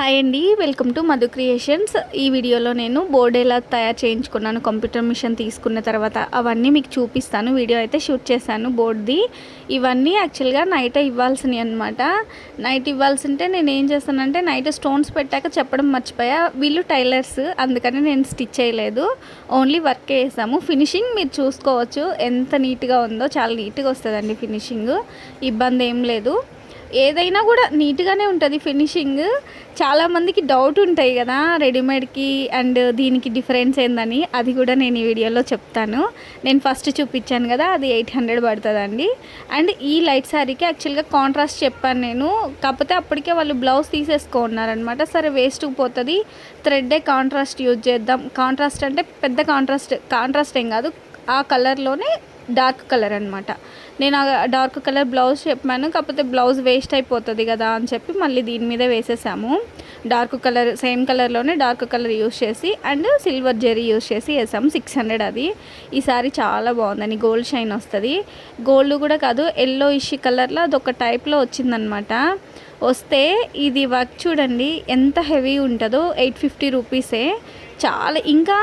Hi అండి welcome to Madhu creations ఈ వీడియోలో నేను బోర్డ్ ఎలా తయారు చేయించుకున్నాను కంప్యూటర్ మిషన్ తీసుకున్న తర్వాత అవన్నీ మీకు చూపిస్తాను. వీడియో అయితే షూట్ చేశాను బోర్డ్ది ఇవన్నీ యాక్చువల్గా నైట్ ఇవ్వాల్సినవి అనమాట నైట్ ఇవ్వాల్సి ఉంటే నేను ఏం చేస్తానంటే నైట్ స్టోన్స్ పెట్టాక చెప్పడం మర్చిపోయా. వీళ్ళు టైలర్స్ అందుకని నేను స్టిచ్ చేయలేదు. ఓన్లీ వర్క్ వేసాము ఫినిషింగ్ మీరు చూసుకోవచ్చు. ఎంత నీట్గా ఉందో చాలా నీట్గా వస్తుందండి ఫినిషింగ్ ఇబ్బంది ఏం లేదు. ఏదైనా కూడా నీట్గానే ఉంటుంది ఫినిషింగ్. చాలామందికి డౌట్ ఉంటాయి కదా రెడీమేడ్కి అండ్ దీనికి డిఫరెన్స్ ఏందని. అది కూడా నేను ఈ వీడియోలో చెప్తాను. నేను ఫస్ట్ చూపించాను కదా అది ఎయిట్ హండ్రెడ్ పడుతుందండి. అండ్ ఈ లైట్ శారీకి యాక్చువల్గా కాంట్రాస్ట్ చెప్పాను నేను. కాకపోతే అప్పటికే వాళ్ళు బ్లౌజ్ తీసేసుకున్నారనమాట సరే వేస్ట్ పోతుంది. థ్రెడ్డే కాంట్రాస్ట్ యూజ్ చేద్దాం. కాంట్రాస్ట్ అంటే పెద్ద కాంట్రాస్ట్ కాంట్రాస్ట్ ఏం కాదు. ఆ కలర్లోనే డార్క్ కలర్ అనమాట నేను ఆ డార్క్ కలర్ బ్లౌజ్ చెప్పాను కాకపోతే బ్లౌజ్ వేస్ట్ అయిపోతుంది కదా అని చెప్పి మళ్ళీ దీని మీద వేసేసాము. డార్క్ కలర్ సేమ్ కలర్లోనే డార్క్ కలర్ యూస్ చేసి అండ్ సిల్వర్ జెరీ యూస్ చేసి వేసాము సిక్స్ హండ్రెడ్ అది. ఈ సారీ చాలా బాగుందని గోల్డ్ షైన్ వస్తుంది. గోల్డ్ కూడా కాదు ఎల్లో ఇష్ కలర్లో అదొక టైప్లో వచ్చిందనమాట వస్తే ఇది వర్క్ చూడండి ఎంత హెవీ ఉంటుందో ఎయిట్ ఫిఫ్టీ రూపీసే చాలా ఇంకా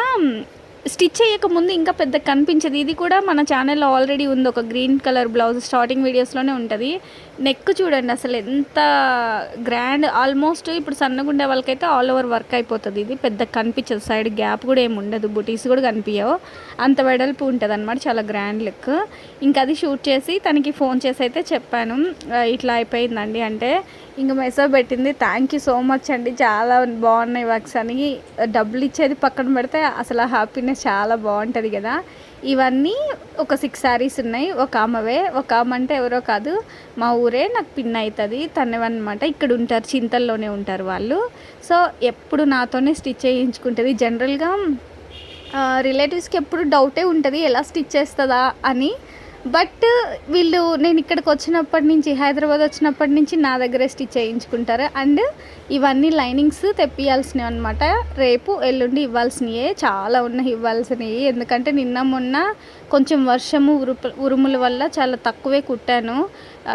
స్టిచ్ చేయకముందు ఇంకా పెద్ద కనిపించదు. ఇది కూడా మన ఛానల్లో ఆల్రెడీ ఉంది. ఒక గ్రీన్ కలర్ బ్లౌజ్ స్టార్టింగ్ వీడియోస్లోనే ఉంటుంది. నెక్ చూడండి అసలు ఎంత గ్రాండ్ ఆల్మోస్ట్ ఇప్పుడు సన్నగుండే వాళ్ళకైతే ఆల్ ఓవర్ వర్క్ అయిపోతుంది. ఇది పెద్ద కనిపించదు. సైడ్ గ్యాప్ కూడా ఏమి ఉండదు. బుటీస్ కూడా కనిపించవు. అంత వెడల్పు ఉంటుంది అనమాట చాలా గ్రాండ్ లుక్ ఇంకా అది షూట్ చేసి తనకి ఫోన్ చేసి అయితే చెప్పాను. ఇట్లా అయిపోయిందండి అంటే ఇంకా మెసేజ్ పెట్టింది. థ్యాంక్ యూ సో మచ్ అండి. చాలా బాగున్నాయి వర్క్స్ అని. డబ్బులు ఇచ్చేది పక్కన పెడితే అసలు ఆ హ్యాపీనెస్ చాలా బాగుంటుంది కదా. ఇవన్నీ ఒక సిక్స్ శారీస్ ఉన్నాయి. ఒక ఆమెవే ఒక ఆమె అంటే ఎవరో కాదు. మా ఊరే నాకు పిన్ అవుతుంది తనవన్నమాట. ఇక్కడ ఉంటారు చింతల్లోనే ఉంటారు వాళ్ళు. సో ఎప్పుడు నాతోనే స్టిచ్ చేయించుకుంటుంది. జనరల్గా రిలేటివ్స్కి ఎప్పుడు డౌటే ఉంటుంది. ఎలా స్టిచ్ చేస్తుందా అని బట్ వీళ్ళు నేను ఇక్కడికి వచ్చినప్పటి నుంచి హైదరాబాద్ వచ్చినప్పటి నుంచి నా దగ్గరే స్టిచ్ చేయించుకుంటారు. అండ్ ఇవన్నీ లైనింగ్స్ తెప్పియాల్సినవి అనమాట రేపు ఎల్లుండి ఇవ్వాల్సినవే చాలా ఉన్నాయి ఇవ్వాల్సినవి. ఎందుకంటే నిన్న మొన్న కొంచెం వర్షము ఉరుపు ఉరుముల వల్ల చాలా తక్కువే కుట్టాను.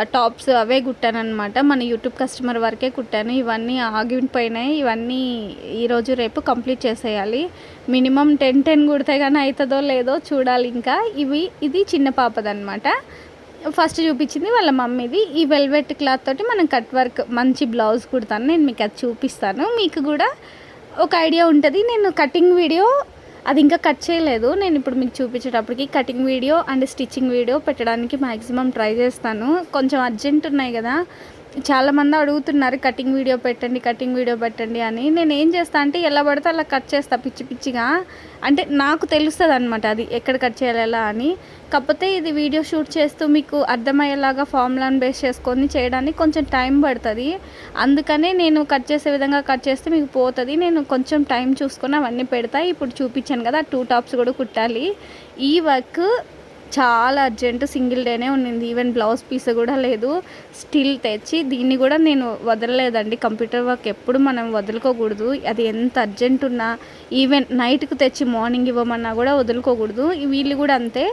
టాప్స్ అవే కుట్టాను అనమాట మన యూట్యూబ్ కస్టమర్ వరకే కుట్టాను. ఇవన్నీ ఆగిపోయినాయి. ఇవన్నీ ఈరోజు రేపు కంప్లీట్ చేసేయాలి. మినిమం టెన్ టెన్ కుడితే కానీ అవుతుందో లేదో చూడాలి ఇంకా. ఇవి ఇది చిన్న పాపదనమాట ఫస్ట్ చూపించింది వాళ్ళ మమ్మీది. ఈ వెల్వెట్ క్లాత్ తోటి మనం కట్ వర్క్ మంచి బ్లౌజ్ కుడతాను. నేను మీకు అది చూపిస్తాను. మీకు కూడా ఒక ఐడియా ఉంటుంది. నేను కటింగ్ వీడియో అది ఇంకా కట్ చేయలేదు. నేను ఇప్పుడు మీకు చూపించేటప్పటికి cutting video and stitching video పెట్టడానికి మ్యాక్సిమం ట్రై చేస్తాను. కొంచెం అర్జెంట్ ఉన్నాయి కదా. చాలామంది అడుగుతున్నారు కటింగ్ వీడియో పెట్టండి కటింగ్ వీడియో పెట్టండి అని. నేను ఏం చేస్తా అంటే ఎలా పడితే అలా కట్ చేస్తా పిచ్చి పిచ్చిగా. అంటే నాకు తెలుస్తుంది అనమాట అది ఎక్కడ కట్ చేయాలి ఎలా అని. కాకపోతే ఇది వీడియో షూట్ చేస్తూ మీకు అర్థమయ్యేలాగా ఫార్ములాను బేస్ చేసుకొని చేయడానికి కొంచెం టైం పడుతుంది. అందుకనే నేను కట్ చేసే విధంగా కట్ చేస్తే మీకు పోతుంది. నేను కొంచెం టైం చూసుకొని అవన్నీ పెడతా. ఇప్పుడు చూపించాను కదా టూ టాప్స్ కూడా కుట్టాలి. ఈ వర్క్ చాలా అర్జెంట్ సింగిల్ డేనే ఉన్నింది. ఈవెన్ బ్లౌజ్ పీస్ కూడా లేదు. స్టిల్ తెచ్చి దీన్ని కూడా నేను వదలలేదండి. కంప్యూటర్ వర్క్ ఎప్పుడు మనం వదులుకోకూడదు. అది ఎంత అర్జెంట్ ఉన్నా ఈవెన్ నైట్కి తెచ్చి మార్నింగ్ ఇవ్వమన్నా కూడా వదులుకోకూడదు. వీళ్ళు కూడా అంతే.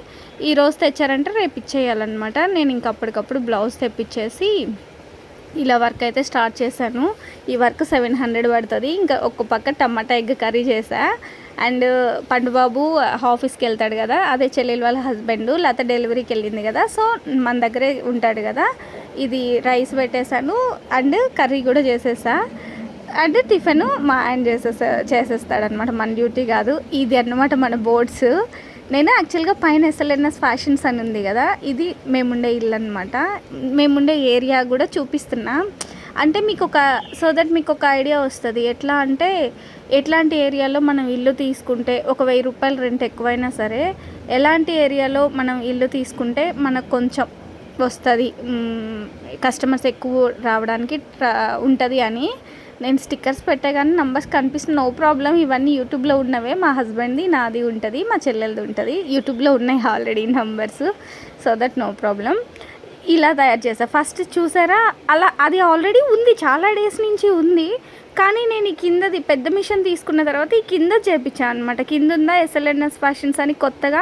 ఈరోజు తెచ్చారంటే రేపు ఇచ్చేయాలన్నమాట. నేను ఇంకప్పటికప్పుడు బ్లౌజ్ తెప్పించేసి ఇలా వర్క్ అయితే స్టార్ట్ చేశాను. ఈ వర్క్ సెవెన్ హండ్రెడ్ పడుతుంది. ఇంకా ఒక్క పక్క టమాటా ఎగ్ కర్రీ చేసా అండ్ పండుబాబు ఆఫీస్కి వెళ్తాడు కదా అదే చెల్లెలు వాళ్ళ హస్బెండ్ లేకపోతే డెలివరీకి వెళ్ళింది కదా సో మన దగ్గరే ఉంటాడు కదా. ఇది రైస్ పెట్టేశాను అండ్ కర్రీ కూడా చేసేసా అండ్ టిఫిన్ మా ఆయన చేసేసా చేసేస్తాడనమాట మన డ్యూటీ కాదు. ఇది అన్నమాట మన బోర్డ్స్. నేను యాక్చువల్గా పైన ఎస్ఎల్ఎన్ఎస్ ఫ్యాషన్స్ అని ఉంది కదా ఇది మేముండే ఇల్లు అనమాట మేముండే ఏరియా కూడా చూపిస్తున్నా. అంటే మీకు ఒక సో దట్ మీకు ఒక ఐడియా వస్తుంది. ఎట్లా అంటే ఎట్లాంటి ఏరియాలో మనం ఇల్లు తీసుకుంటే ఒక వెయ్యి రూపాయలు రెంట్ ఎక్కువైనా సరే ఎలాంటి ఏరియాలో మనం ఇల్లు తీసుకుంటే మనకు కొంచెం వస్తుంది. కస్టమర్స్ ఎక్కువ రావడానికి ఉంటుంది అని. నేను స్టిక్కర్స్ పెట్టే కానీ నంబర్స్ కనిపిస్తుంది నో ప్రాబ్లం. ఇవన్నీ యూట్యూబ్లో ఉన్నవే. మా హస్బెండ్ది నాది ఉంటుంది మా చెల్లెలది ఉంటుంది. యూట్యూబ్లో ఉన్నాయి already numbers. So that no problem. ఇలా తయారు చేసా ఫస్ట్ చూసారా? అలా అది ఆల్రెడీ ఉంది. చాలా డేస్ నుంచి ఉంది. కానీ నేను ఈ కిందది పెద్ద మిషన్ తీసుకున్న తర్వాత ఈ కింద చేపించాను అనమాట కింద ఉందా ఎస్ఎల్ఎన్ఎస్ ఫ్యాషన్స్ అని కొత్తగా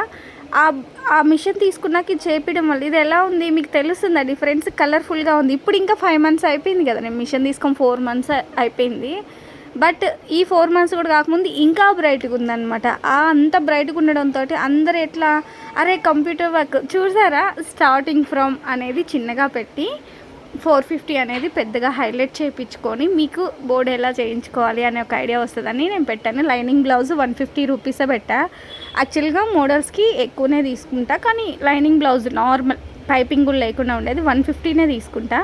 ఆ ఆ మిషన్ తీసుకున్నాక ఇది చేపించడం వల్ల ఇది ఎలా ఉంది? మీకు తెలుస్తుందా డిఫరెన్స్? కలర్ఫుల్గా ఉంది. ఇప్పుడు ఇంకా ఫైవ్ మంత్స్ అయిపోయింది కదా. నేను మిషన్ తీసుకొని ఫోర్ మంత్స్ అయిపోయింది. బట్ ఈ ఫోర్ మంత్స్ కూడా కాకముందు ఇంకా బ్రైట్గా ఉందన్నమాట. ఆ అంత బ్రైట్గా ఉండడంతో అందరు ఎట్లా అరే కంప్యూటర్ వర్క్ చూసారా? స్టార్టింగ్ ఫ్రమ్ అనేది చిన్నగా పెట్టి ఫోర్ ఫిఫ్టీ అనేది పెద్దగా హైలైట్ చేయించుకొని మీకు బోర్డు ఎలా చేయించుకోవాలి అనే ఒక ఐడియా వస్తుందని నేను పెట్టాను. లైనింగ్ బ్లౌజ్ వన్ ఫిఫ్టీ రూపీసే పెట్టా. యాక్చువల్గా మోడల్స్కి ఎక్కువనే తీసుకుంటా కానీ లైనింగ్ బ్లౌజ్ నార్మల్ పైపింగ్ కూడా లేకుండా ఉండేది. వన్ ఫిఫ్టీనే తీసుకుంటా.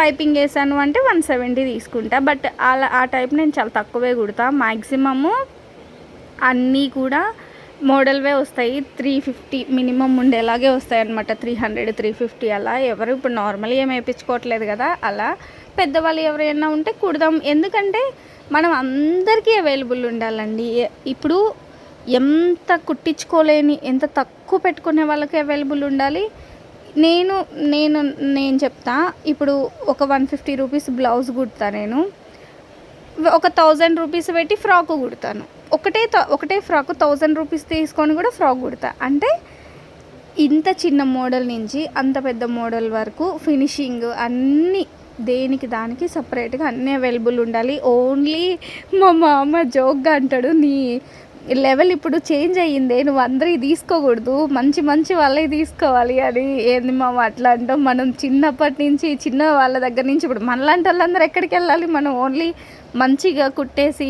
పైపింగ్ వేసాను అంటే వన్ సెవెంటీ తీసుకుంటా బట్ అలా ఆ టైప్ నేను చాలా తక్కువే కుడతా. మ్యాక్సిమము అన్నీ కూడా మోడల్వే వస్తాయి. త్రీ ఫిఫ్టీ మినిమం ఉండేలాగే వస్తాయి అనమాట త్రీ హండ్రెడ్ త్రీ ఫిఫ్టీ అలా ఎవరు ఇప్పుడు నార్మల్ ఏం వేయించుకోవట్లేదు కదా అలా పెద్దవాళ్ళు ఎవరైనా ఉంటే కుడదాం. ఎందుకంటే మనం అందరికీ అవైలబుల్ ఉండాలండి. ఇప్పుడు ఎంత కుట్టించుకోలేని ఎంత తక్కువ పెట్టుకునే వాళ్ళకి అవైలబుల్ ఉండాలి. నేను నేను నేను చెప్తా. ఇప్పుడు ఒక వన్ ఫిఫ్టీ రూపీస్ బ్లౌజ్ కుడతా నేను. ఒక థౌజండ్ రూపీస్ పెట్టి ఫ్రాక్ కుడతాను. ఒకటే ఒకటే ఫ్రాక్ థౌజండ్ రూపీస్ తీసుకొని కూడా ఫ్రాక్ కుడతా. అంటే ఇంత చిన్న మోడల్ నుంచి అంత పెద్ద మోడల్ వరకు ఫినిషింగ్ అన్నీ దేనికి దానికి సపరేట్గా అన్నీ అవైలబుల్ ఉండాలి. ఓన్లీ మా మామ జోక్గా అంటాడు నీ లెవెల్ ఇప్పుడు చేంజ్ అయ్యిందే నువ్వు అందరివి తీసుకోకూడదు మంచి మంచి వాళ్ళవి తీసుకోవాలి అని ఏంది మామ అట్లా అంటాం. మనం చిన్నప్పటి నుంచి చిన్న వాళ్ళ దగ్గర నుంచి ఇప్పుడు మనలాంటి వాళ్ళందరూ ఎక్కడికి వెళ్ళాలి? మనం ఓన్లీ మంచిగా కుట్టేసి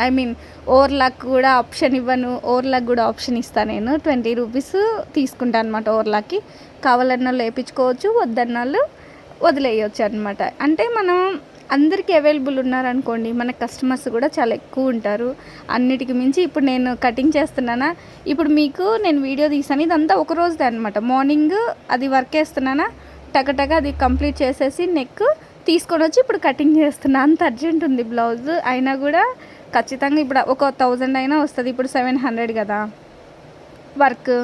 ఐ మీన్ ఓవర్లాక్ కూడా ఆప్షన్ ఇవ్వను ఓవర్లాక్ కూడా ఆప్షన్ ఇస్తాను నేను. ట్వంటీ రూపీస్ తీసుకుంటాను అనమాట ఓవర్లాక్కి. కావాలన్న వాళ్ళు వేయించుకోవచ్చు వద్దన్న వాళ్ళు వదిలేయచ్చు అనమాట అంటే మనం అందరికీ అవైలబుల్ ఉన్నారనుకోండి మన కస్టమర్స్ కూడా చాలా ఎక్కువ ఉంటారు. అన్నిటికి మించి ఇప్పుడు నేను కటింగ్ చేస్తున్నానా ఇప్పుడు మీకు నేను వీడియో తీసాను ఇదంతా ఒక రోజుదే అనమాట మార్నింగ్ అది వర్క్ వేస్తున్నానా టగటగ అది కంప్లీట్ చేసేసి నెక్ తీసుకొని వచ్చి ఇప్పుడు కటింగ్ చేస్తున్నా. అంత అర్జెంట్ ఉంది బ్లౌజ్ అయినా కూడా ఖచ్చితంగా ఇప్పుడు ఒక థౌజండ్ అయినా వస్తుంది. ఇప్పుడు సెవెన్ హండ్రెడ్ కదా. వర్క్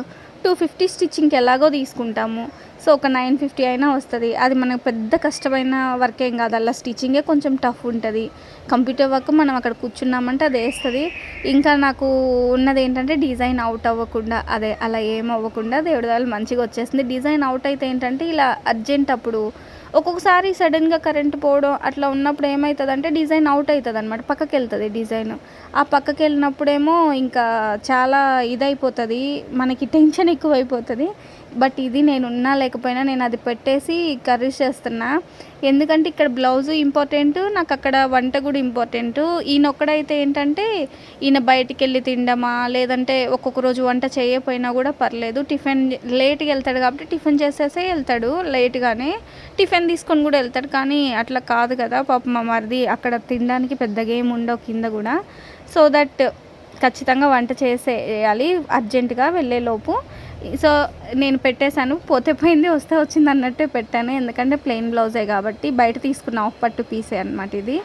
టూ ఫిఫ్టీ స్టిచ్చింగ్కి ఎలాగో తీసుకుంటాము. సో ఒక నైన్ ఫిఫ్టీ అయినా వస్తుంది. అది మనకు పెద్ద కష్టమైన వర్క్ ఏం కాదు. అలా స్టిచ్చింగే కొంచెం టఫ్ ఉంటుంది. కంప్యూటర్ వర్క్ మనం అక్కడ కూర్చున్నామంటే అది వేస్తుంది. ఇంకా నాకు ఉన్నది ఏంటంటే డిజైన్ అవుట్ అవ్వకుండా అదే అలా ఏం అవ్వకుండా దేవుడి వాళ్ళు మంచిగా వచ్చేస్తుంది డిజైన్ అవుట్ అయితే ఏంటంటే ఇలా అర్జెంట్ అప్పుడు ఒక్కొక్కసారి సడన్గా కరెంట్ పోవడం అట్లా ఉన్నప్పుడు ఏమవుతుంది అంటే డిజైన్ అవుట్ అవుతుంది అనమాట పక్కకి వెళ్తుంది డిజైన్ ఆ పక్కకి వెళ్ళినప్పుడేమో ఇంకా చాలా ఇదైపోతుంది. మనకి టెన్షన్ ఎక్కువైపోతుంది. బట్ ఇది నేను ఉన్నా లేకపోయినా నేను అది పెట్టేసి కర్రీస్ చేస్తున్నా. ఎందుకంటే ఇక్కడ బ్లౌజు ఇంపార్టెంట్ నాకు అక్కడ వంట కూడా ఇంపార్టెంట్. ఈయన ఒక్కడైతే ఏంటంటే ఈయన బయటికి వెళ్ళి తినడమా లేదంటే ఒక్కొక్క రోజు వంట చేయకపోయినా కూడా పర్లేదు. టిఫిన్ లేట్గా వెళ్తాడు కాబట్టి టిఫిన్ చేసేసే వెళ్తాడు లేట్గానే టిఫిన్ తీసుకొని కూడా వెళ్తాడు. కానీ అట్లా కాదు కదా పాప మా మరిది అక్కడ తినడానికి పెద్దగా ఏమి ఉండవు కింద కూడా. సో దట్ ఖచ్చితంగా వంట చేసేయాలి అర్జెంటుగా వెళ్ళేలోపు సో నేను పెట్టేశాను పోతే పోయింది వస్తే వచ్చింది అన్నట్టే పెట్టాను. ఎందుకంటే ప్లెయిన్ బ్లౌజే కాబట్టి బయట తీసుకున్న ఆఫ్ పట్టు పీసే అనమాట ఇది.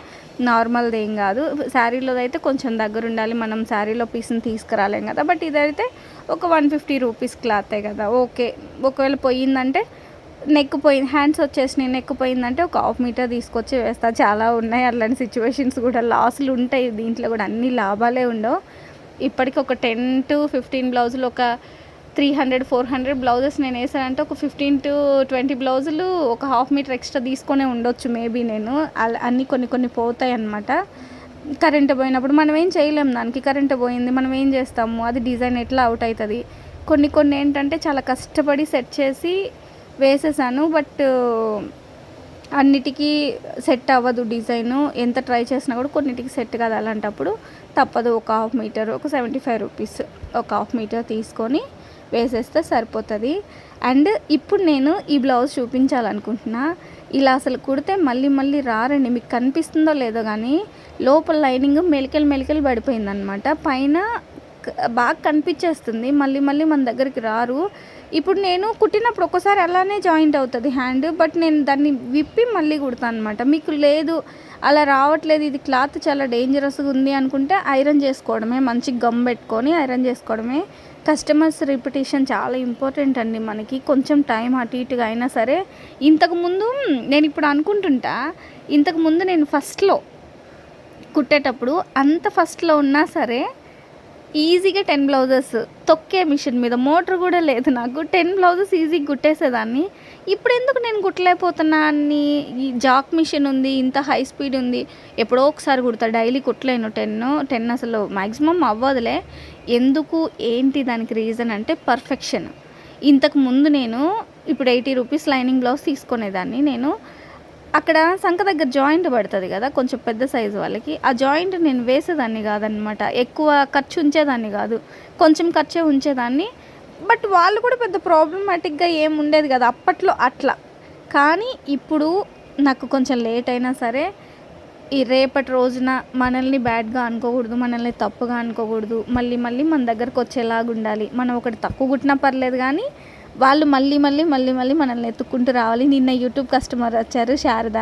నార్మల్ది ఏం కాదు. శారీలో అయితే కొంచెం దగ్గర ఉండాలి మనం శారీలో పీస్ని తీసుకురాలేం కదా. బట్ ఇదైతే ఒక వన్ ఫిఫ్టీ రూపీస్ క్లాతే కదా. ఓకే ఒకవేళ పోయిందంటే నెక్ పోయింది హ్యాండ్స్ వచ్చేసినాయి నెక్ పోయిందంటే ఒక హాఫ్ మీటర్ తీసుకొచ్చి వేస్తా. చాలా ఉన్నాయి అలాంటి సిచ్యువేషన్స్ కూడా. లాస్లు ఉంటాయి దీంట్లో కూడా అన్ని లాభాలే ఉండవు. ఇప్పటికి ఒక టెన్ టు ఫిఫ్టీన్ బ్లౌజులు ఒక three hundred four hundred blouses నేను వేసానంటే ఒక ఫిఫ్టీన్ టు ట్వంటీ బ్లౌజులు ఒక హాఫ్ మీటర్ ఎక్స్ట్రా తీసుకొనే ఉండొచ్చు మేబీ నేను. అలా అన్నీ కొన్ని కొన్ని పోతాయి అన్నమాట. కరెంట్ పోయినప్పుడు మనం ఏం చేయలేం దానికి. కరెంట్ పోయింది మనం ఏం చేస్తాము? అది డిజైన్ ఎట్లా అవుట్ అవుతుంది? కొన్ని కొన్ని ఏంటంటే చాలా కష్టపడి సెట్ చేసి వేసేసాను బట్ అన్నిటికీ సెట్ అవ్వదు డిజైన్. ఎంత ట్రై చేసినా కూడా కొన్నిటికి సెట్ కాదు అలాంటప్పుడు. తప్పదు ఒక హాఫ్ మీటర్ ఒక సెవెంటీ ఫైవ్ రూపీస్ ఒక హాఫ్ మీటర్ తీసుకొని వేసేస్తే సరిపోతుంది. అండ్ ఇప్పుడు నేను ఈ బ్లౌజ్ చూపించాలనుకుంటున్నా. ఇలా అసలు కుడితే మళ్ళీ మళ్ళీ రారండి. మీకు కనిపిస్తుందో లేదో కానీ లోపల లైనింగ్ మెలికలు మెలికలు పడిపోయిందనమాట పైన బాగా కనిపించేస్తుంది. మళ్ళీ మళ్ళీ మన దగ్గరికి రారు. ఇప్పుడు నేను కుట్టినప్పుడు ఒక్కసారి అలానే జాయింట్ అవుతుంది హ్యాండ్ బట్ నేను దాన్ని విప్పి మళ్ళీ కుడతాను అనమాట మీకు లేదు అలా రావట్లేదు ఇది క్లాత్ చాలా డేంజరస్గా ఉంది అనుకుంటే ఐరన్ చేసుకోవడమే మంచి గమ్ పెట్టుకొని ఐరన్ చేసుకోవడమే. కస్టమర్స్ రిపిటేషన్ చాలా ఇంపార్టెంట్ అండి మనకి. కొంచెం టైం అటు ఇటుగా అయినా సరే. ఇంతకుముందు నేను ఇప్పుడు అనుకుంటుంటా ఇంతకుముందు నేను ఫస్ట్లో కుట్టేటప్పుడు అంత ఫస్ట్లో ఉన్నా సరే ఈజీగా టెన్ బ్లౌజెస్ తొక్కే మిషన్ మీద మోటార్ కూడా లేదు నాకు. టెన్ బ్లౌజెస్ ఈజీగా కుట్టేసేదాన్ని. ఇప్పుడు ఎందుకు నేను కుట్టలేకపోతున్నా అని ఈ జాక్ మిషన్ ఉంది ఇంత హై స్పీడ్ ఉంది. ఎప్పుడో ఒకసారి కుడతా డైలీ కుట్టలేను. టెన్ టెన్ అసలు మ్యాక్సిమం అవ్వదులే. ఎందుకు ఏంటి దానికి రీజన్ అంటే పర్ఫెక్షన్. ఇంతకు ముందు నేను ఇప్పుడు ఎయిటీ రూపీస్ లైనింగ్ బ్లౌజ్ తీసుకునేదాన్ని. నేను అక్కడ సంఖ దగ్గర జాయింట్ పడుతుంది కదా కొంచెం పెద్ద సైజు వాళ్ళకి. ఆ జాయింట్ నేను వేసేదాన్ని కాదనమాట ఎక్కువ ఖర్చు ఉంచేదాన్ని కాదు. కొంచెం ఖర్చే ఉంచేదాన్ని. బట్ వాళ్ళు కూడా పెద్ద ప్రాబ్లమాటిక్గా ఏం ఉండేది కదా. అప్పట్లో అట్లా. కానీ ఇప్పుడు నాకు కొంచెం లేట్ అయినా సరే ఈ రేపటి రోజున మనల్ని బ్యాడ్గా అనుకోకూడదు మనల్ని తప్పుగా అనుకోకూడదు. మళ్ళీ మళ్ళీ మన దగ్గరకు వచ్చేలాగా ఉండాలి మనం ఒకటి తక్కువ కుట్టినా పర్లేదు కానీ వాళ్ళు మళ్ళీ మళ్ళీ మళ్ళీ మళ్ళీ మనల్ని ఎత్తుక్కుంటూ రావాలి. నిన్న యూట్యూబ్ కస్టమర్ వచ్చారు శారద.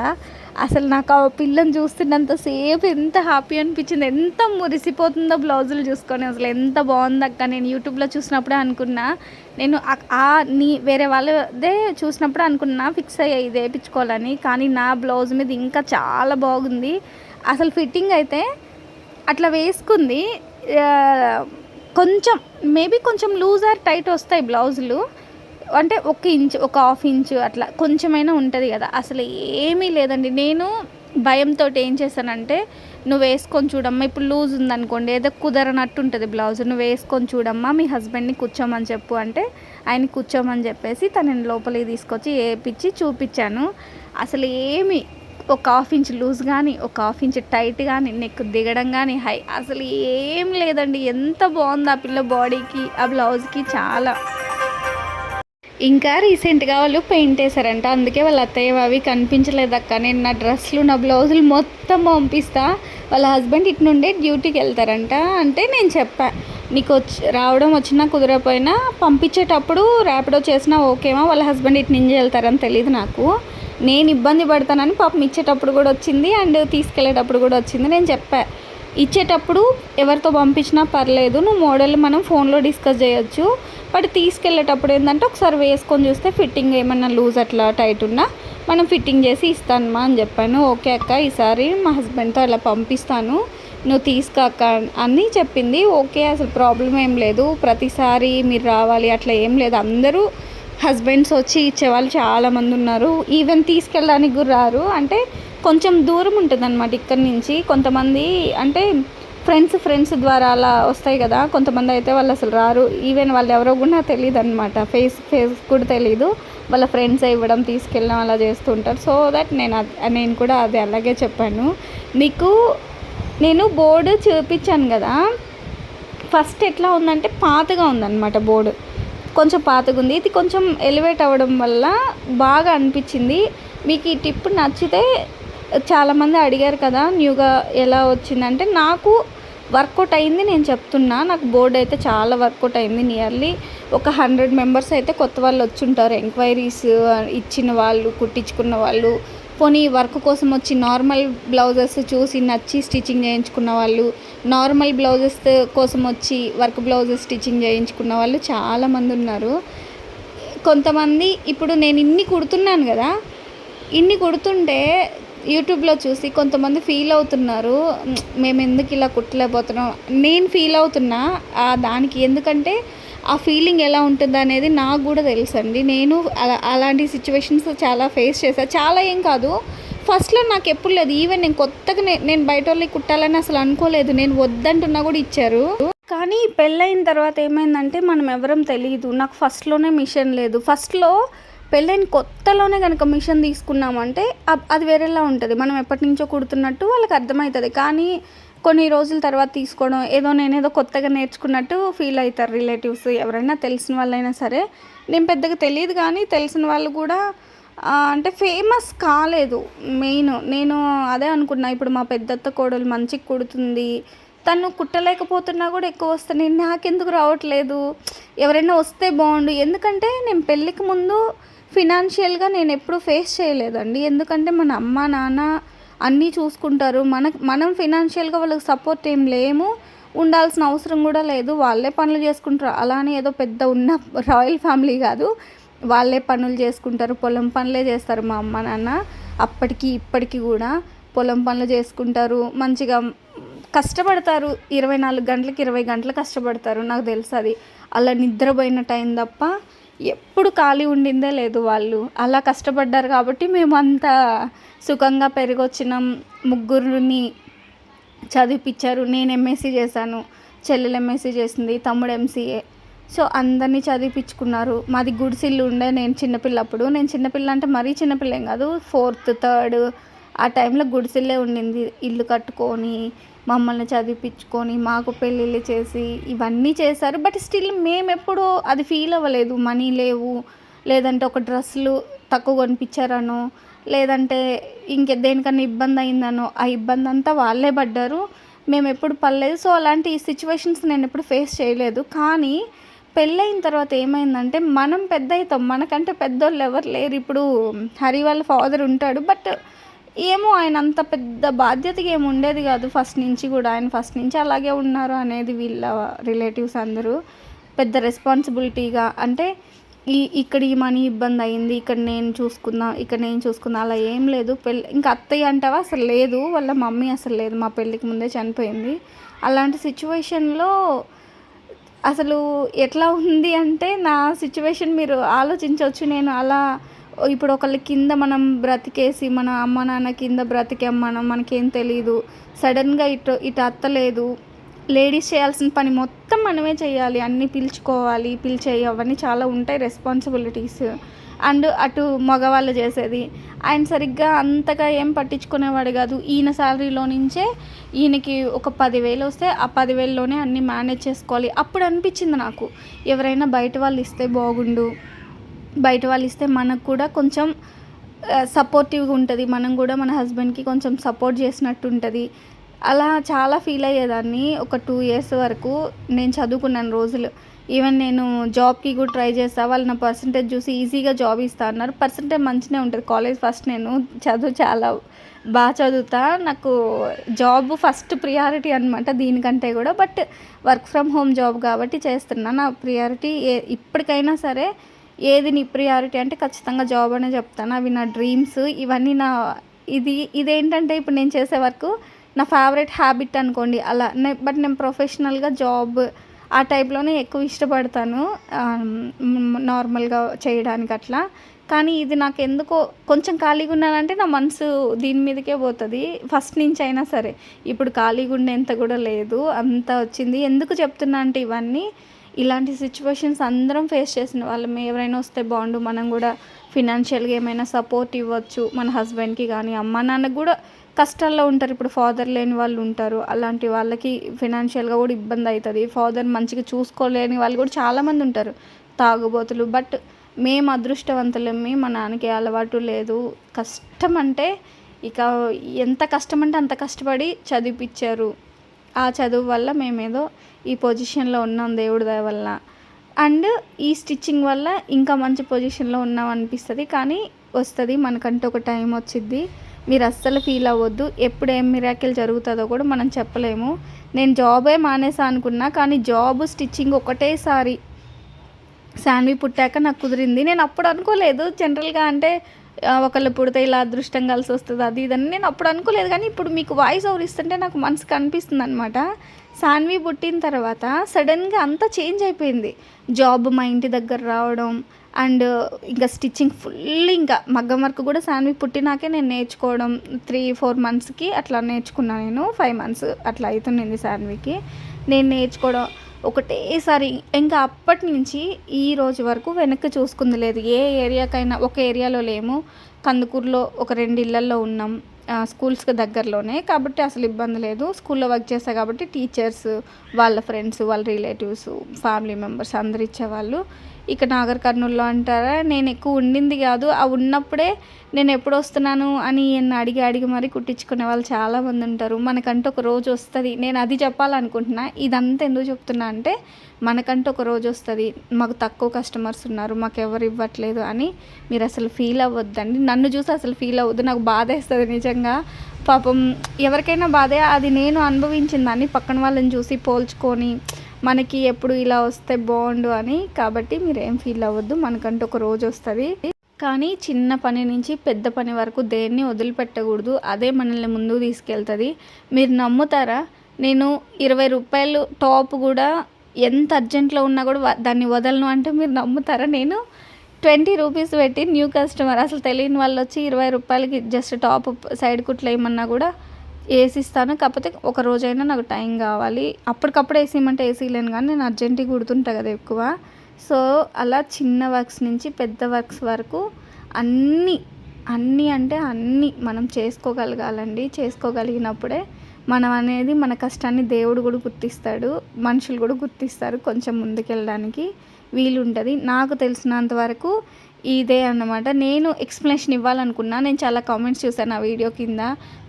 అసలు నాకు ఆ పిల్లని చూస్తున్నంతసేపు ఎంత హ్యాపీ అనిపించింది. ఎంత మురిసిపోతుందో బ్లౌజులు చూసుకొని. అసలు ఎంత బాగుంది అక్క. నేను యూట్యూబ్లో చూసినప్పుడే అనుకున్నా. నేను ఆ- నీ వేరే వాళ్ళదే చూసినప్పుడు అనుకున్నా ఫిక్స్ అయ్యా ఇది వేయించుకోవాలని కానీ నా బ్లౌజ్ మీద ఇంకా చాలా బాగుంది. అసలు ఫిట్టింగ్ అయితే అట్లా వేసుకుంది. కొంచెం మేబీ కొంచెం లూజ్ ఆర్ టైట్ వస్తాయి బ్లౌజులు. అంటే ఒక ఇంచ్ ఒక హాఫ్ ఇంచ్ అట్లా కొంచెమైనా ఉంటుంది కదా. అసలు ఏమీ లేదండి. నేను భయంతో ఏం చేశానంటే నువ్వు వేసుకొని చూడమ్మా ఇప్పుడు లూజ్ ఉందనుకోండి ఏదో కుదరనట్టు ఉంటుంది బ్లౌజ్. నువ్వు వేసుకొని చూడమ్మా మీ హస్బెండ్ని కూర్చోమని చెప్పు. అంటే ఆయన కూర్చోమని చెప్పేసి తనని లోపలికి తీసుకొచ్చి వేపించి చూపించాను. అసలు ఏమి ఒక హాఫ్ ఇంచ్ లూజ్ కానీ ఒక హాఫ్ ఇంచ్ టైట్ కానీ నెక్ దిగడం కానీ హై అసలు ఏం లేదండి. ఎంత బాగుంది ఆ పిల్ల బాడీకి ఆ బ్లౌజ్కి చాలా. ఇంకా రీసెంట్గా వాళ్ళు పెయింట్ వేసారంట అందుకే వాళ్ళ అత్తయ్య అవి కనిపించలేదు అక్క. నేను నా డ్రెస్సులు నా బ్లౌజులు మొత్తం పంపిస్తా. వాళ్ళ హస్బెండ్ ఇటు నుండే డ్యూటీకి వెళ్తారంట. అంటే నేను చెప్పా నీకు వచ్చి రావడం వచ్చినా కుదరపోయినా పంపించేటప్పుడు ర్యాపిడో చేసినా ఓకేమా వాళ్ళ హస్బెండ్ ఇటు నుంచి వెళ్తారని తెలియదు నాకు. నేను ఇబ్బంది పడతానని పాపం ఇచ్చేటప్పుడు కూడా వచ్చింది అండ్ తీసుకెళ్ళేటప్పుడు కూడా వచ్చింది. నేను చెప్పా ఇచ్చేటప్పుడు ఎవరితో పంపించినా పర్లేదు. నువ్వు మోడల్ మనం ఫోన్లో డిస్కస్ చేయొచ్చు. బట్ తీసుకెళ్ళేటప్పుడు ఏంటంటే ఒకసారి వేసుకొని చూస్తే ఫిట్టింగ్ ఏమన్నా లూజ్ అట్లా టైట్ ఉన్నా మనం ఫిట్టింగ్ చేసి ఇస్తానమ్మా అని చెప్పాను. ఓకే అక్క ఈసారి మా హస్బెండ్తో అలా పంపిస్తాను. నువ్వు తీసుకాక అని చెప్పింది. ఓకే అసలు ప్రాబ్లం ఏం లేదు. ప్రతిసారి మీరు రావాలి అట్లా ఏం లేదు. అందరూ హస్బెండ్స్ వచ్చి ఇచ్చేవాళ్ళు చాలామంది ఉన్నారు. ఈవెన్ తీసుకెళ్ళడానికి కూడా రారు. అంటే కొంచెం దూరం ఉంటుంది అనమాట ఇక్కడ నుంచి. కొంతమంది అంటే ఫ్రెండ్స్ ఫ్రెండ్స్ ద్వారా అలా వస్తాయి కదా. కొంతమంది అయితే వాళ్ళు అసలు రారు. ఈవెన్ వాళ్ళు ఎవరో కూడా తెలియదు అనమాట ఫేస్ ఫేస్ కూడా తెలీదు. వాళ్ళ ఫ్రెండ్స్ ఇవ్వడం తీసుకెళ్ళడం అలా చేస్తుంటారు సో దట్ నేను నేను కూడా అది అలాగే చెప్పాను. నీకు నేను బోర్డు చూపించాను కదా. ఫస్ట్ ఎట్లా ఉందంటే పాతగా ఉందన్నమాట బోర్డు. కొంచెం పాతగా ఉంది. ఇది కొంచెం ఎలివేట్ అవ్వడం వల్ల బాగా అనిపించింది. మీకు ఈ టిప్ నచ్చితే చాలామంది అడిగారు కదా న్యూగా ఎలా వచ్చిందంటే నాకు వర్కౌట్ అయింది నేను చెప్తున్నా నాకు బోర్డు అయితే చాలా వర్కౌట్ అయింది నియర్లీ. ఒక హండ్రెడ్ మెంబర్స్ అయితే కొత్త వాళ్ళు వచ్చుంటారు ఎంక్వైరీస్ ఇచ్చిన వాళ్ళు కుట్టించుకున్న వాళ్ళు. పోనీ వర్క్ కోసం వచ్చి నార్మల్ బ్లౌజెస్ చూసి నచ్చి స్టిచ్చింగ్ చేయించుకున్న వాళ్ళు నార్మల్ బ్లౌజెస్ కోసం వచ్చి వర్క్ బ్లౌజెస్ స్టిచ్చింగ్ చేయించుకున్న వాళ్ళు చాలామంది ఉన్నారు. కొంతమంది ఇప్పుడు నేను ఇన్ని కుడుతున్నాను కదా ఇన్ని కుడుతుంటే యూట్యూబ్లో చూసి కొంతమంది ఫీల్ అవుతున్నారు మేము ఎందుకు ఇలా కుట్టలేకపోతున్నాం? నేను ఫీల్ అవుతున్నా ఆ దానికి ఎందుకంటే ఆ ఫీలింగ్ ఎలా ఉంటుంది అనేది నాకు కూడా తెలుసండి. నేను అలా అలాంటి సిచ్యువేషన్స్ చాలా ఫేస్ చేశాను చాలా ఏం కాదు ఫస్ట్లో నాకు ఎప్పుడు లేదు. ఈవెన్ నేను కొత్తగా నే- నేను బయట వాళ్ళకి కుట్టాలని అసలు అనుకోలేదు. నేను వద్దంటున్నా కూడా ఇచ్చారు. కానీ పెళ్ళైన తర్వాత ఏమైందంటే మనం ఎవరం తెలియదు నాకు ఫస్ట్లోనే మిషన్ లేదు. ఫస్ట్లో పెళ్ళైన కొత్తలోనే కనుక మిషన్ తీసుకున్నామంటే అది వేరేలా ఉంటుంది. మనం ఎప్పటి నుంచో కుడుతున్నట్టు వాళ్ళకి అర్థమవుతుంది కానీ కొన్ని రోజుల తర్వాత తీసుకోవడం ఏదో నేనేదో కొత్తగా నేర్చుకున్నట్టు ఫీల్ అవుతారు రిలేటివ్స్. ఎవరైనా తెలిసిన వాళ్ళైనా సరే. నేను పెద్దగా తెలియదు కానీ తెలిసిన వాళ్ళు కూడా అంటే ఫేమస్ కాలేదు మెయిన్. నేను అదే అనుకున్నా ఇప్పుడు మా పెద్దత్త కోడలు మంచిగా కుడుతుంది. తను కుట్టలేకపోతున్నా కూడా ఎక్కువ వస్తాను నాకెందుకు రావట్లేదు? ఎవరైనా వస్తే బాగుండు. ఎందుకంటే నేను పెళ్ళికి ముందు ఫినాన్షియల్గా నేను ఎప్పుడు ఫేస్ చేయలేదండి. ఎందుకంటే మన అమ్మ నాన్న అన్నీ చూసుకుంటారు. మన మనం ఫినాన్షియల్గా వాళ్ళకి సపోర్ట్ ఏం లేము. ఉండాల్సిన అవసరం కూడా లేదు. వాళ్ళే పనులు చేసుకుంటారు. అలానే ఏదో పెద్ద ఉన్న రాయల్ ఫ్యామిలీ కాదు. వాళ్ళే పనులు చేసుకుంటారు. పొలం పనులే చేస్తారు మా అమ్మ నాన్న. అప్పటికి ఇప్పటికి కూడా పొలం పనులు చేసుకుంటారు. మంచిగా కష్టపడతారు. ఇరవై నాలుగు గంటలకి ఇరవై గంటలు కష్టపడతారు. నాకు తెలుసు అది. అలా నిద్రపోయిన టైం తప్ప ఎప్పుడు ఖాళీ ఉండిందే లేదు వాళ్ళు. అలా కష్టపడ్డారు కాబట్టి మేము అంత సుఖంగా పెరిగొచ్చినాం. ముగ్గురిని చదివిపించారు నేను ఎంఎస్సీ చేశాను. చెల్లెలు ఎంఎస్సీ చేసింది. తమ్ముడు ఎంసీఏ సో అందరినీ చదివిపించుకున్నారు మాది గుడిసిల్లు ఉండే నేను చిన్నపిల్లప్పుడు. నేను చిన్నపిల్ల అంటే మరీ చిన్నపిల్లేం కాదు. ఫోర్త్ థర్డ్ ఆ టైంలో గుడిసిల్లే ఉండింది. ఇల్లు కట్టుకొని మమ్మల్ని చదివిపించుకొని మాకు పెళ్ళిళ్ళు చేసి ఇవన్నీ చేశారు. బట్ స్టిల్ మేము ఎప్పుడూ అది ఫీల్ అవ్వలేదు. మనీ లేవు. లేదంటే ఒక డ్రెస్సులు తక్కువ కొనిపించారనో లేదంటే ఇంకే దేనికన్నా ఇబ్బంది అయిందనో ఆ ఇబ్బంది అంతా వాళ్ళే పడ్డారు. మేము ఎప్పుడు పడలేదు. సో అలాంటి సిచ్యువేషన్స్ నేను ఎప్పుడు ఫేస్ చేయలేదు. కానీ పెళ్ళయిన తర్వాత ఏమైందంటే మనం పెద్ద అవుతాం. మనకంటే పెద్దోళ్ళు ఎవరు లేరు. ఇప్పుడు హరి వాళ్ళ ఫాదర్ ఉంటాడు. బట్ ఏమో ఆయన అంత పెద్ద బాధ్యతగా ఏమి ఉండేది కాదు. ఫస్ట్ నుంచి కూడా ఆయన ఫస్ట్ నుంచి అలాగే ఉన్నారు అనేది వీళ్ళ రిలేటివ్స్ అందరూ. పెద్ద రెస్పాన్సిబిలిటీగా అంటే ఈ ఇక్కడ ఈ మనీ ఇబ్బంది అయింది ఇక్కడ నేను చూసుకున్నా ఇక్కడ నేను చూసుకున్నా అలా ఏం లేదు. పెళ్ళి ఇంకా అత్తయ్య అంటావా? అసలు లేదు. వాళ్ళ మమ్మీ అసలు లేదు. మా పెళ్ళికి ముందే చనిపోయింది. అలాంటి సిచ్యువేషన్లో అసలు ఎట్లా ఉంది అంటే నా సిచ్యువేషన్ మీరు ఆలోచించవచ్చు. నేను అలా ఇప్పుడు ఒకళ్ళ కింద మనం బ్రతికేసి మన అమ్మ నాన్న కింద బ్రతికాం మనం మనకేం తెలియదు సడన్గా ఇటు ఇటు అత్తలేదు లేడీస్ చేయాల్సిన పని మొత్తం మనమే చేయాలి. అన్నీ పిలుచుకోవాలి పిలిచేయి అవన్నీ చాలా ఉంటాయి రెస్పాన్సిబిలిటీస్. అండ్ అటు మగవాళ్ళు చేసేది. ఆయన సరిగ్గా అంతగా ఏం పట్టించుకునేవాడు కాదు. ఈయన శాలరీలో నుంచే ఈయనకి ఒక పదివేలు వస్తే ఆ పదివేలలోనే అన్నీ మేనేజ్ చేసుకోవాలి. అప్పుడు అనిపించింది నాకు. ఎవరైనా బయట వాళ్ళు ఇస్తే బాగుండు. బయట వాళ్ళు ఇస్తే మనకు కూడా కొంచెం సపోర్టివ్గా ఉంటుంది. మనం కూడా మన హస్బెండ్కి కొంచెం సపోర్ట్ చేసినట్టు ఉంటుంది. అలా చాలా ఫీల్ అయ్యేదాన్ని. ఒక టూ ఇయర్స్ వరకు నేను చదువుకున్నాను రోజులు. ఈవెన్ నేను జాబ్కి కూడా ట్రై చేస్తా. వాళ్ళు నా పర్సంటేజ్ చూసి ఈజీగా జాబ్ ఇస్తా అన్నారు. పర్సంటేజ్ మంచిగా ఉంటుంది. కాలేజ్ ఫస్ట్ నేను చదువు చాలా బాగా చదువుతా. నాకు జాబ్ ఫస్ట్ ప్రియారిటీ అనమాట దీనికంటే కూడా. But work from home job కాబట్టి చేస్తున్నా. నా ప్రియారిటీ ఏ ఇప్పటికైనా సరే ఏది నీ ప్రియారిటీ అంటే ఖచ్చితంగా జాబ్ అనే చెప్తాను. అవి నా డ్రీమ్స్ ఇవన్నీ నా ఇది ఇదేంటంటే ఇప్పుడు నేను చేసే వరకు నా ఫేవరెట్ హ్యాబిట్ అనుకోండి. అలా బట్ నేను ప్రొఫెషనల్గా జాబ్ ఆ టైప్లోనే ఎక్కువ ఇష్టపడతాను. నార్మల్గా చేయడానికి అట్లా. కానీ ఇది నాకు ఎందుకో కొంచెం ఖాళీగా ఉన్నానంటే నా మనసు దీని మీదకే పోతుంది. ఫస్ట్ నుంచి అయినా సరే. ఇప్పుడు ఖాళీగా ఉండేంత కూడా లేదు. అంత వచ్చింది. ఎందుకు చెప్తున్నా అంటే ఇవన్నీ ఇలాంటి సిచ్యువేషన్స్ అందరం ఫేస్ చేసిన వాళ్ళం ఎవరైనా వస్తే బాగుండు మనం కూడా ఫినాన్షియల్గా ఏమైనా సపోర్ట్ ఇవ్వచ్చు. మన హస్బెండ్కి కానీ అమ్మ నాన్నకు కూడా కష్టాల్లో ఉంటారు. ఇప్పుడు ఫాదర్ లేని వాళ్ళు ఉంటారు. అలాంటి వాళ్ళకి ఫినాన్షియల్గా కూడా ఇబ్బంది అవుతుంది ఫాదర్ మంచిగా చూసుకోలేని వాళ్ళు కూడా చాలామంది ఉంటారు. తాగుబోతులు. బట్ మేము అదృష్టవంతులమ్మి మా నాన్నకి అలవాటు లేదు. కష్టం అంటే ఇక ఎంత కష్టం అంటే అంత కష్టపడి చదివిపించారు ఆ చదువు వల్ల మేమేదో ఈ పొజిషన్లో ఉన్నాం దేవుడి దయ వల్ల. అండ్ ఈ స్టిచ్చింగ్ వల్ల ఇంకా మంచి పొజిషన్లో ఉన్నాం అనిపిస్తుంది. కానీ వస్తుంది మనకంటే ఒక టైం వచ్చింది మీరు అస్సలు ఫీల్ అవ్వద్దు. ఎప్పుడు ఏం మిరాకిల్ జరుగుతుందో కూడా మనం చెప్పలేము. నేను జాబే మానేసా అనుకున్నా కానీ జాబ్ స్టిచ్చింగ్ ఒకటేసారి శాన్వి పుట్టాక నాకు కుదిరింది. నేను అప్పుడు అనుకోలేదు. జనరల్గా అంటే ఒకళ్ళు పుడితే ఇలా అదృష్టం కలిసి వస్తుంది అది ఇదని. నేను అప్పుడు అనుకోలేదు కానీ ఇప్పుడు మీకు వాయిస్ ఓవర్ ఇస్తుంటే నాకు మనసుకు అనిపిస్తుంది అనమాట సాన్వి పుట్టిన తర్వాత సడన్గా అంతా చేంజ్ అయిపోయింది. జాబ్ మా ఇంటి దగ్గర రావడం అండ్ ఇంకా స్టిచ్చింగ్ ఫుల్ ఇంకా మగ్గం వర్క్ కూడా శాన్వి పుట్టినాకే నేను నేర్చుకోవడం. త్రీ ఫోర్ మంత్స్కి అట్లా నేర్చుకున్నాను నేను. ఫైవ్ మంత్స్ అట్లా అవుతుండింది శాన్వికి నేను నేర్చుకోవడం. ఒకటేసారి ఇంకా అప్పటి నుంచి ఈ రోజు వరకు వెనక్కి చూసుకుంది లేదు. ఏ ఏరియాకైనా ఒక ఏరియాలో లేము. కందుకూరులో ఒక రెండు ఇళ్ళల్లో ఉన్నాం. స్కూల్స్కి దగ్గరలోనే. కాబట్టి అసలు ఇబ్బంది లేదు. స్కూల్లో వర్క్ చేస్తా కాబట్టి టీచర్స్ వాళ్ళ ఫ్రెండ్స్ వాళ్ళ రిలేటివ్స్ ఫ్యామిలీ మెంబర్స్ అందరు ఇచ్చేవాళ్ళు. ఇక్కడ నాగర్ కర్నూల్లో అంటారా? నేను ఎక్కువ ఉండింది కాదు. ఆ ఉన్నప్పుడే నేను ఎప్పుడు వస్తున్నాను అని నన్ను అడిగి అడిగి మరీ కుట్టించుకునే వాళ్ళు చాలామంది ఉంటారు. మనకంటూ ఒక రోజు వస్తుంది. నేను అది చెప్పాలనుకుంటున్నా. ఇదంతా ఎందుకు చెప్తున్నా అంటే మనకంటూ ఒక రోజు వస్తుంది. మాకు తక్కువ కస్టమర్స్ ఉన్నారు. మాకు ఎవరు ఇవ్వట్లేదు అని మీరు అసలు ఫీల్ అవ్వద్దండి. నన్ను చూసి అసలు ఫీల్ అవ్వద్దు. నాకు బాధ వేస్తుంది నిజంగా. పాపం ఎవరికైనా బాధే. అది నేను అనుభవించిందని పక్కన వాళ్ళని చూసి పోల్చుకొని మనకి ఎప్పుడు ఇలా వస్తే బాగుండు అని. కాబట్టి మీరు ఏం ఫీల్ అవ్వద్దు. మనకంటూ ఒక రోజు వస్తుంది. కానీ చిన్న పని నుంచి పెద్ద పని వరకు దేన్ని వదిలిపెట్టకూడదు. అదే మనల్ని ముందుకు తీసుకెళ్తుంది. మీరు నమ్ముతారా? నేను ఇరవై రూపాయలు టాప్ కూడా ఎంత అర్జెంట్లో ఉన్నా కూడా దాన్ని వదలను అంటే మీరు నమ్ముతారా? నేను ట్వంటీ రూపీస్ పెట్టి న్యూ కస్టమర్ అసలు తెలియని వాళ్ళు వచ్చి ఇరవై రూపాయలకి జస్ట్ టాప్ సైడ్ కుట్లు వేయమన్నా కూడా వేసిస్తాను. కాకపోతే ఒక రోజైనా నాకు టైం కావాలి. అప్పటికప్పుడు వేసేయమంటే వేసేయలేను కానీ నేను అర్జెంటుగా కుడుతుంటా కదా ఎక్కువ. సో అలా చిన్న వర్క్స్ నుంచి పెద్ద వర్క్స్ వరకు అన్నీ అన్నీ అంటే అన్నీ మనం చేసుకోగలగాలండి. చేసుకోగలిగినప్పుడే మనం అనేది మన కష్టాన్ని దేవుడు కూడా గుర్తిస్తాడు. మనుషులు కూడా గుర్తిస్తారు కొంచెం ముందుకెళ్ళడానికి. వీలుంటుంది. నాకు తెలిసినంత వరకు ఇదే అన్నమాట. నేను ఎక్స్ప్లెనేషన్ ఇవ్వాలనుకున్నా నేను చాలా కామెంట్స్ చూసాను ఆ వీడియో కింద.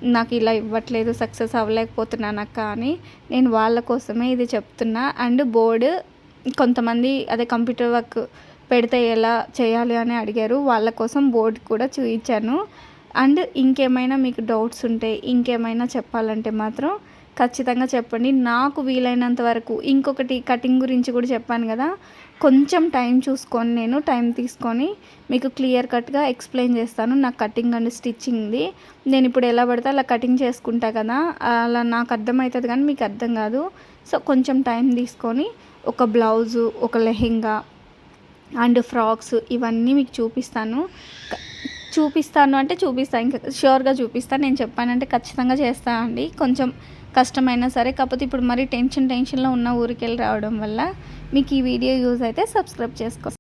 నాకు ఇలా ఇవ్వట్లేదు సక్సెస్ అవ్వలేకపోతున్నాను అక్క అని. నేను వాళ్ళ కోసమే ఇది చెప్తున్నా. అండ్ బోర్డు కొంతమంది అదే కంప్యూటర్ వర్క్ పెడితే ఎలా చేయాలి అని అడిగారు. వాళ్ళ కోసం బోర్డు కూడా చూపించాను అండ్ ఇంకేమైనా మీకు డౌట్స్ ఉంటే ఇంకేమైనా చెప్పాలంటే మాత్రం ఖచ్చితంగా చెప్పండి. నాకు వీలైనంత వరకు ఇంకొకటి కటింగ్ గురించి కూడా చెప్పాను కదా. కొంచెం టైం చూసుకొని నేను టైం తీసుకొని మీకు క్లియర్ కట్గా ఎక్స్ప్లెయిన్ చేస్తాను. నా కటింగ్ అండ్ స్టిచ్చింగ్ది. నేను ఇప్పుడు ఎలా పడితే అలా కటింగ్ చేసుకుంటా కదా అలా నాకు అర్థమవుతుంది కానీ మీకు అర్థం కాదు. సో కొంచెం టైం తీసుకొని ఒక బ్లౌజు ఒక లెహెంగా అండ్ ఫ్రాక్స్ ఇవన్నీ మీకు చూపిస్తాను. చూపిస్తాను అంటే చూపిస్తాను ఇంకా షూర్గా చూపిస్తాను నేను చెప్పానంటే ఖచ్చితంగా చేస్తాను అండి. కొంచెం కష్టమైనా సరే కాకపోతే ఇప్పుడు మరి టెన్షన్ టెన్షన్లో ఉన్న ఊరికి వెళ్ళి రావడం వల్ల మీకు ఈ వీడియో యూజ్ అయితే సబ్స్క్రైబ్ చేసుకో